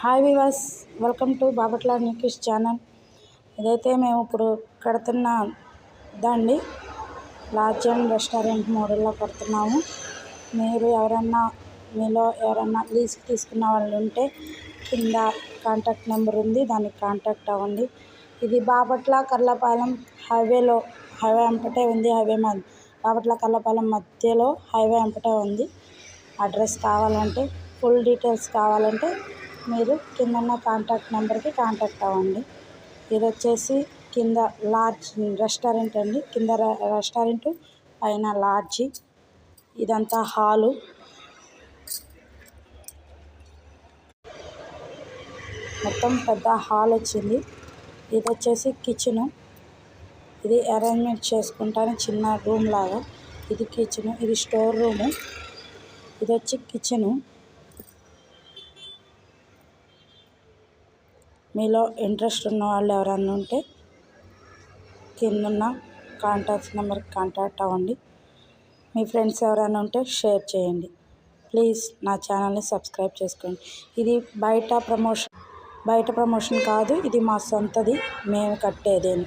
Hi వివాస్ welcome to Bapatla న్యూకిష్ channel. ఇదైతే మేము ఇప్పుడు కడుతున్న దాండి లాడ్జ్ అండ్ రెస్టారెంట్ మోడల్లో కడుతున్నాము. మీరు ఎవరన్నా మీలో ఎవరన్నా లీజ్కి తీసుకున్న వాళ్ళు ఉంటే కింద కాంటాక్ట్ నెంబర్ ఉంది దానికి కాంటాక్ట్ అవ్వండి. ఇది బాపట్ల కర్లపాలెం హైవేలో హైవే అంపటే ఉంది హైవే మధ్య బాపట్ల కర్లపాలెం మధ్యలో హైవే అంపటే ఉంది. అడ్రస్ కావాలంటే ఫుల్ డీటెయిల్స్ కావాలంటే మీరు కిందన్న కాంటాక్ట్ నెంబర్కి కాంటాక్ట్ అవ్వండి. ఇది వచ్చేసి కింద లాడ్జ్ రెస్టారెంట్ అండి. కింద రెస్టారెంట్ పైన లాడ్జి. ఇదంతా హాలు. మొత్తం పెద్ద హాల్ వచ్చింది. ఇది వచ్చేసి కిచెను. ఇది అరేంజ్మెంట్ చేసుకుంటాను చిన్న రూమ్ లాగా. ఇది కిచెను ఇది స్టోర్ రూము. ఇది వచ్చి కిచెను. మీలో ఇంట్రెస్ట్ ఉన్న వాళ్ళు ఎవరన్నా ఉంటే కిందున్న కాంటాక్ట్స్ నెంబర్కి కాంటాక్ట్ అవ్వండి. మీ ఫ్రెండ్స్ ఎవరైనా ఉంటే షేర్ చేయండి. ప్లీజ్ నా ఛానల్ని సబ్స్క్రైబ్ చేసుకోండి. ఇది బయట ప్రమోషన్ బయట ప్రమోషన్ కాదు ఇది మా సొంతది. మేము కట్టేదేను